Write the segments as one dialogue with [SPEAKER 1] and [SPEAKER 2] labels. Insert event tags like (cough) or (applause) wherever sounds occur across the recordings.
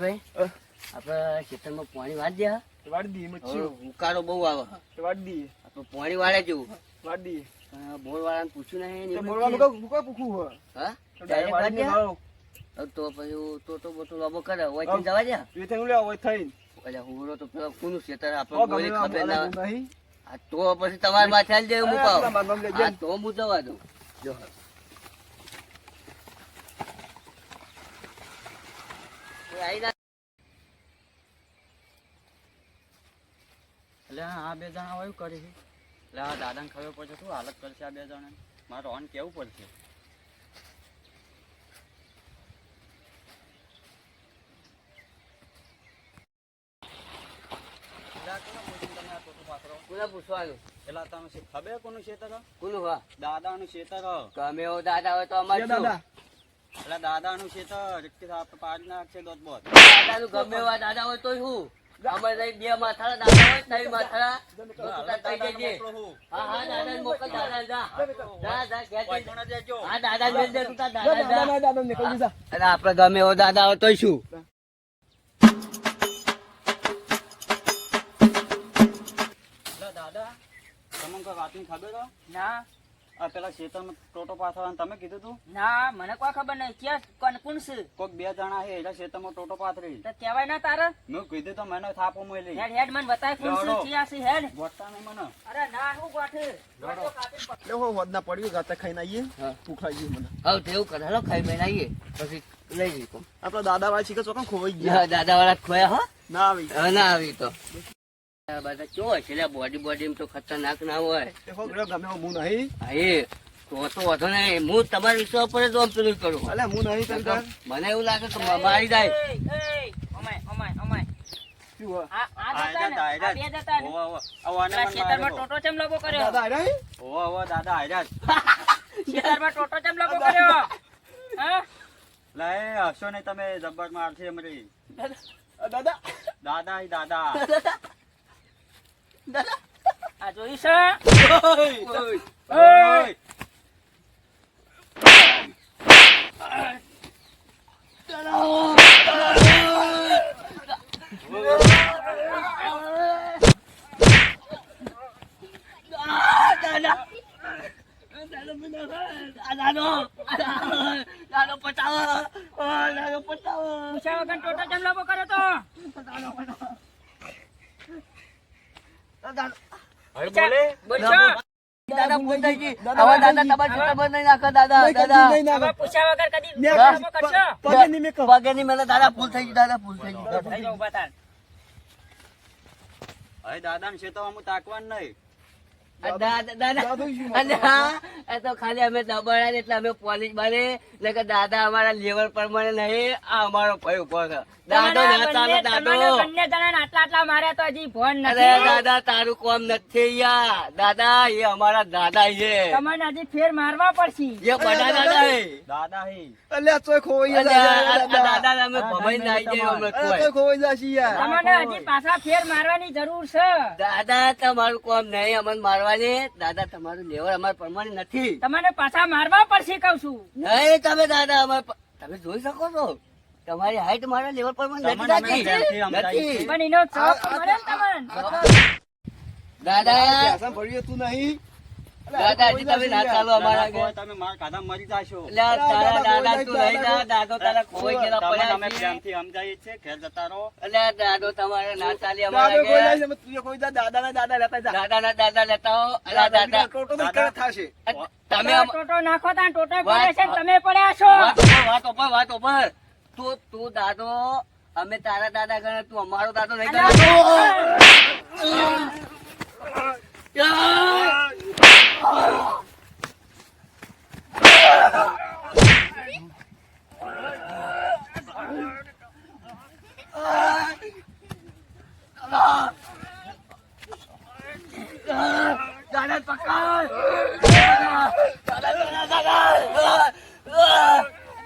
[SPEAKER 1] ભાઈ
[SPEAKER 2] અ.
[SPEAKER 1] ખેતરમાં પાણી વાળ દે
[SPEAKER 2] વાળી દઈએ
[SPEAKER 1] હવે બહુ આવે.
[SPEAKER 2] વાળી દઈએ.
[SPEAKER 1] આપણે પાણી વાળે જેવું
[SPEAKER 2] વાળી દઈએ.
[SPEAKER 1] બોર વાળાને પૂછ્યું નહીં ને
[SPEAKER 2] તે બોલવાનું હોય
[SPEAKER 1] હા.
[SPEAKER 2] તો વાળી.
[SPEAKER 1] દે? તો પછી બોટો લાંબો કરે. હોય
[SPEAKER 2] હા.
[SPEAKER 1] તો જવા દે?
[SPEAKER 2] એ થઈને લેવા હોય થઈને.
[SPEAKER 1] એટલે હુંરો તો પેલા કોનું ખેતર આપણે
[SPEAKER 2] ગમે
[SPEAKER 1] કોઈ
[SPEAKER 2] એવા
[SPEAKER 1] ખબર ના. આ તો પછી તમારે માથે આલી દે તો હું જવા દઉં. જો એ આઈ ના
[SPEAKER 3] એટલે આ બે જણા એવું કરી છે એટલે આ દાદાને ખબર પડશે શું હાલત કરશે આ બે જણા મારે રોહન કેવું પડશે? કોને
[SPEAKER 1] પૂછવાનું
[SPEAKER 3] એટલે તમે શું ખબર કોનું ખેતર હ?
[SPEAKER 1] કોનું હા
[SPEAKER 3] દાદાનું ખેતર હ.
[SPEAKER 1] ગમે એવો દાદા હોય તો અમારે?
[SPEAKER 2] દાદા
[SPEAKER 3] એટલે દાદાનું ખેતર પાડી નાખશે દોત બોત
[SPEAKER 1] દાદાનું ગમે એવા દાદા હોય તો શું અમારે અહીં બે માથાળા દાદા હોય ત્રણ માથાળા કહી દેજે. હા. હા દાદા મોકલ દાદા જા. જા જા
[SPEAKER 3] દેજો.
[SPEAKER 1] હા દાદા ને દે તું દાદા જા.
[SPEAKER 2] દાદા નીકળી જા.
[SPEAKER 1] અરે આપડે ગમે એવો દાદા હોય તો શું?
[SPEAKER 3] દાદા તમને કોઈ વાતની ખબર
[SPEAKER 4] ના.
[SPEAKER 3] આ પેલા શેતન ટોટો પાથરવાનું તમે કીધું તું?
[SPEAKER 4] ના મને કોઈ ખબર નહીં. ક્યાં કોણ કોણ છે?
[SPEAKER 3] કોઈક બે જણા છે એટલે ખેતરમાં ટોટો પાથરી.
[SPEAKER 4] તો કહેવાય ના તારે?
[SPEAKER 3] મેં કીધું તો મને થાપો મળી.
[SPEAKER 4] હેડ હેડ મને બતાય કોણ છે. ક્યાં છે હેડ.
[SPEAKER 3] ગોઠતા નહીં મને.
[SPEAKER 4] અરે ના હું ગોઠે.
[SPEAKER 2] લે હો વધના પડ્યું ગાતા ખાઈને આવીએ.
[SPEAKER 1] હા.
[SPEAKER 2] ભૂખ લાગી મને.
[SPEAKER 1] હવે તેવું કરે. હેલો ખાઈ બેન આવીએ. પછી લઈ જઈ કોમ.
[SPEAKER 2] આપડા દાદા વાળા શીખે ચોકન ખોવાઈ ગયા?
[SPEAKER 1] દાદા વાળા ખોયા હો?
[SPEAKER 2] ના આવી.
[SPEAKER 1] ના આવી તો. બધા કેવો છે બોડી બોડી તો ખતરનાક ના હોય.
[SPEAKER 2] ગમે હું નહીં
[SPEAKER 1] હા. તો તો વાંધો નહીં. હું તમારા વિશ્વાસ પર જ પેલું કરું.
[SPEAKER 2] અલે હું નહીં તને
[SPEAKER 1] મને એવું લાગે કે મારી જાય (laughs)
[SPEAKER 2] દાદા
[SPEAKER 3] દાદા.
[SPEAKER 2] દાદા.
[SPEAKER 3] દાદા
[SPEAKER 4] આ જોઈ છે
[SPEAKER 1] પચાવો પચાવો
[SPEAKER 4] વગર ટોટો ચમ લગો તો
[SPEAKER 1] દાદા. ને
[SPEAKER 4] થાન.
[SPEAKER 3] હવે હું તાકવાનું નહીં.
[SPEAKER 1] તો ખાલી અમે દબાણા એટલે અમે પોલીસ બને. એટલે કે દાદા અમારા લેવલ પ્રમાણે નહીં આ અમારો ભય ઊભો છે દાદો
[SPEAKER 4] તમને
[SPEAKER 1] ના ચાલે
[SPEAKER 4] બંને-
[SPEAKER 1] દાદો.
[SPEAKER 4] તમને બંને જણાને આટલા આટલા માર્યા તો હજી ભોન
[SPEAKER 1] અરે
[SPEAKER 4] નથી.
[SPEAKER 1] દાદા તારું કોમ નથી યાર. દાદા એ અમારા દાદા છે.
[SPEAKER 4] હજી ફેર મારવા પડશે.
[SPEAKER 1] એ બધા દાદા હે
[SPEAKER 3] હી
[SPEAKER 2] ખોવાઈ
[SPEAKER 1] અમે ભમાઈ નાઈ જઈએ અમે
[SPEAKER 2] આ
[SPEAKER 1] કોઈ.
[SPEAKER 2] ખોવાઈ જશે યાર.
[SPEAKER 4] તમને હજી પાછા ફેર મારવાની જરૂર છે.
[SPEAKER 1] દાદા તમારું કોમ નહીં અમને મારવાની દાદા તમારું લેવલ અમારે પ્રમાણે નથી.
[SPEAKER 4] તમારે પાછા મારવા પડશે કઉ છું.
[SPEAKER 1] નહીં તમે દાદા અમારે તમે જોઈ શકો છો. તમારી હાઈટ મારા લેવલ પ્રમાણે નથી નથી
[SPEAKER 4] પણ એનો
[SPEAKER 1] દાદા.
[SPEAKER 2] તું નહીં.
[SPEAKER 1] તમે ના ચાલો અમારા
[SPEAKER 3] દાદા તમે મારા કાઢા મરી જાશો.
[SPEAKER 1] એટલે તારા દાદા તું લઈ જા દાદો તારા ખોઈ ગયેલા પડ્યા
[SPEAKER 3] અમે પ્રેમથી સમજાવીએ છીએ ઘેર જતા રહો.
[SPEAKER 1] એટલે દાદો તમારે ના ચાલી અમારા
[SPEAKER 2] કોઈ
[SPEAKER 1] ઘરે.
[SPEAKER 2] જાય છે, તું કોઈ જા, દાદાના દાદા લેતા જા.
[SPEAKER 1] દાદા ના દાદા લેતા હો. એટલે દાદા
[SPEAKER 2] ટોટો તો
[SPEAKER 3] દાદા.
[SPEAKER 1] તમે
[SPEAKER 4] ટોટો ટોટો નાખો તા ટોટો પડે છે તમે પડ્યા છો.
[SPEAKER 1] વાત ઉપર વાત ઉપર તું તું દાદો અમે તારા દાદા ગણે તું અમારો દાદો નહીં. દાદા દાદા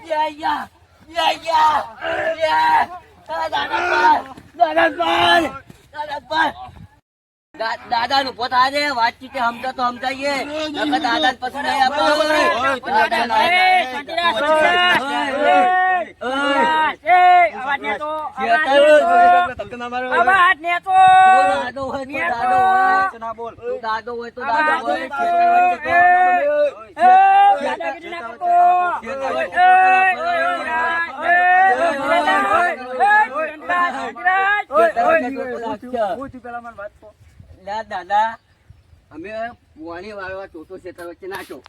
[SPEAKER 1] યા યા યા યા યા દાદા નું પોતા દે વાતચીત સમજા તો સમજાઈએ નકર દાદા ને પછી નહીં આપો દાદા હોય તો દાદો હોય
[SPEAKER 3] ના બોલ
[SPEAKER 1] તું
[SPEAKER 4] અવાજ
[SPEAKER 1] દાદો અમે વાણી વાળવા ટોટો ક્ષેત્ર વચ્ચે નાખ્યો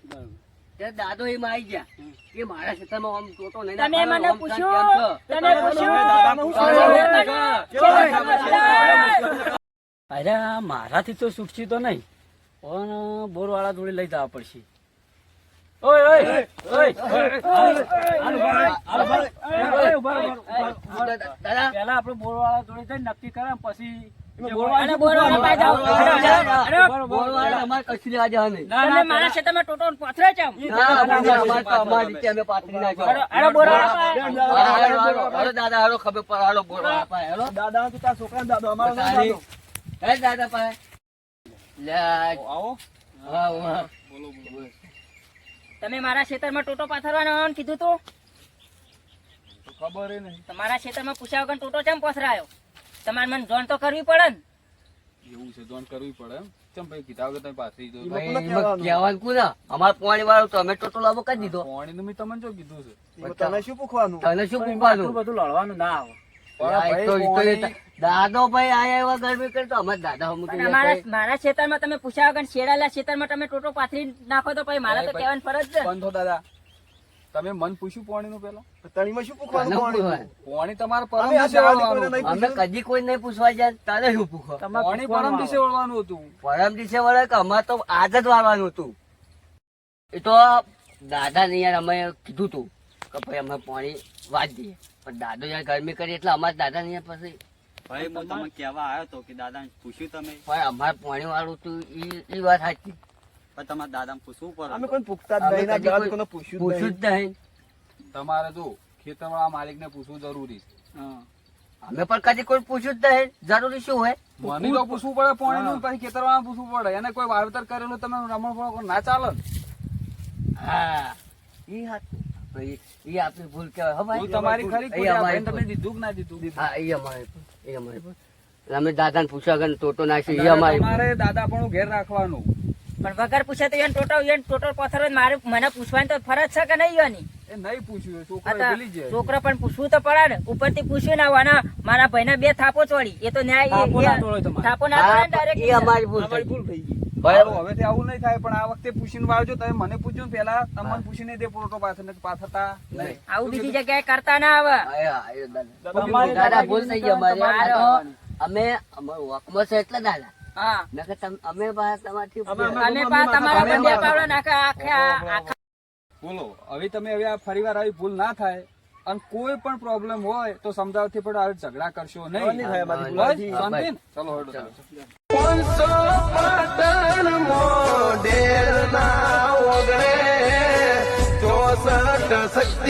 [SPEAKER 1] દાદો એમ આવી ગયા કે મારા ક્ષેત્રમાં આમ ટોટો નહીં
[SPEAKER 4] તમે મને પૂછ્યું?
[SPEAKER 1] કેમ
[SPEAKER 4] પૂછ્યું?
[SPEAKER 3] અરે મારાથી તો છૂટશી તો નહીં પણ બોરવાળા જોડે લઈ જવા પડશે ઓય ઓય ઓય
[SPEAKER 1] દાદા
[SPEAKER 3] પેલા આપણે બોરવાળા જોડે જઈને નક્કી કરે પછી
[SPEAKER 4] તમે મારા ખેતરમાં ટોટો પથરે છે આમ.
[SPEAKER 1] ના, અમારે તો અમારી રીતે અમે પાથરી નાખ્યો.
[SPEAKER 4] અરે, અરે, બોરવાળા પાસે.
[SPEAKER 1] હાલો, હાલો, હાલો, હાલો, દાદા હાલો ખબર પડે હાલો બોલવાળા પાસે, હાલો.
[SPEAKER 2] દાદા તો તારા છોકરાનો દાદો અમારો ના
[SPEAKER 1] તારી.
[SPEAKER 2] દાદો.
[SPEAKER 1] હે દાદા પાસે લે આ-
[SPEAKER 3] આવો
[SPEAKER 1] હા, હા.
[SPEAKER 4] તમે મારા ખેતરમાં ટોટો પાથરવાનો કીધું તું
[SPEAKER 3] ખબર
[SPEAKER 4] તમારા ખેતરમાં પૂછ્યા વગર ટોટો કેમ પથરાયો તમારે મને જોન તો કરવી પડે ને?
[SPEAKER 3] એવું છે જોન કરવી પડે ચમ ભાઈ કીધા વગર તમે પાછી જો
[SPEAKER 2] કહેવાનું?
[SPEAKER 1] કોને? અમારે પોણી વાળો તમે ટોટો લાવો કરી દીધો.
[SPEAKER 3] પાણી નું મેં તમને જો કીધું છે.
[SPEAKER 2] તને શું પૂછવાનું
[SPEAKER 1] તને શું પૂછવાનું
[SPEAKER 3] બધું લડવાનું ના આવે.
[SPEAKER 1] દાદો ભાઈ આયા એવા ગરમી કરે તો અમારા દાદા
[SPEAKER 4] મારા અમારા મારા ખેતરમાં તમે પૂછ્યા વગર શેરાલા ખેતરમાં તમે ટોટો પાથરી નાખો તો પછી મારા તો કહેવાની ફરજ છે.
[SPEAKER 3] બંધો દાદા. તમે મન પૂછ્યું પોણી નું પેલા
[SPEAKER 2] તણીમાં શું પૂછવાનું પોણી?
[SPEAKER 3] પોણી તમારે પરમ દિશે વળવાનું
[SPEAKER 1] અમે કદી કોઈ નહીં પૂછવા જાય તારે શું પૂછો
[SPEAKER 3] પોણી પરમ દિશે વળવાનું હતું.
[SPEAKER 1] પરમ દિવસે વળે કે અમારે તો આજ જ વાળવાનું હતું. એ તો દાદા ને યાર અમે કીધું તું કે ભાઈ અમે પોણી વાત દઈએ. પણ દાદો યાર ગરમી કરી એટલે અમારા દાદા ને યાર પછી
[SPEAKER 3] ભાઈ હું તમે કહેવા આવ્યો તો કે દાદા પૂછ્યું તમે.
[SPEAKER 1] પણ અમારે પોણી વાળું તું એ વાત સાચી.
[SPEAKER 3] પણ તમારે દાદા પૂછવું પડે
[SPEAKER 2] અમે કોઈ પૂછતા જ નહીં ના દાદા
[SPEAKER 1] કોઈ
[SPEAKER 2] પૂછ્યું
[SPEAKER 1] પૂછ્યું જ નહીં.
[SPEAKER 3] તમારે જો ખેતરવાળા માલિક ને પૂછવું જરૂરી છે.
[SPEAKER 1] અમે પણ કદી કોઈ પૂછ્યું જ નહીં. જરૂરી શું હોય?
[SPEAKER 3] મને તો પૂછવું પડે પાણી નું પછી ખેતરવાળા પૂછવું પડે. એને કોઈ વાવેતર કરેલું તમે રમણ ફળો ના ચાલે
[SPEAKER 1] હા. ઈ હાથ ભાઈ, ઈ આપણી ભૂલ કહેવાય.
[SPEAKER 3] હવે તમારી ખરી તમે. દીધું કે ના દીધું?
[SPEAKER 1] હા ઈ અમારી. ઈ અમારી અમે દાદાને પૂછ્યા વગર ટોટો નાખ્યો. ઈ અમારે.
[SPEAKER 3] દાદા પણ ઘેર રાખવાનું.
[SPEAKER 4] પણ વગર પૂછે તો એને ટોટો એને ટોટો પથરો મારે મને પૂછવાની તો ફરજ છે કે નહીં એની
[SPEAKER 3] એ નહીં પૂછ્યું છોકરો
[SPEAKER 4] પણ પૂછવું તો પડે ને. ઉપરથી પૂછ્યું ના વાના મારા ભાઈ બે થાપો ચોડી એ તો ન્યાય
[SPEAKER 3] થાપો ના
[SPEAKER 1] પડે
[SPEAKER 4] direct.
[SPEAKER 1] અમારી ભૂલ થઈ.
[SPEAKER 2] ગઈ.
[SPEAKER 3] હવેથી આવું નહીં થાય પણ આ વખતે પૂછીને વાળજો તમે મને પૂછ્યું ને પેલા તમને પૂછીને દે પાછળ
[SPEAKER 4] આવું બીજી જગ્યાએ કરતા ના આવે.
[SPEAKER 1] દાદા. ભૂલ થઈ ગઈ. અમારી. અમે અમારું વોકમાં છે એટલે દાદા. અમે
[SPEAKER 2] અમે-
[SPEAKER 4] તમારા. પાવડા નાખા આખા
[SPEAKER 3] બોલો હવે તમે હવે આ ફરીવાર આવી ભૂલ ના થાય અને કોઈ પણ પ્રોબ્લેમ હોય તો સમજાવતી પણ આવી ઝઘડા કરશો નહીં. હેડો ચાલો.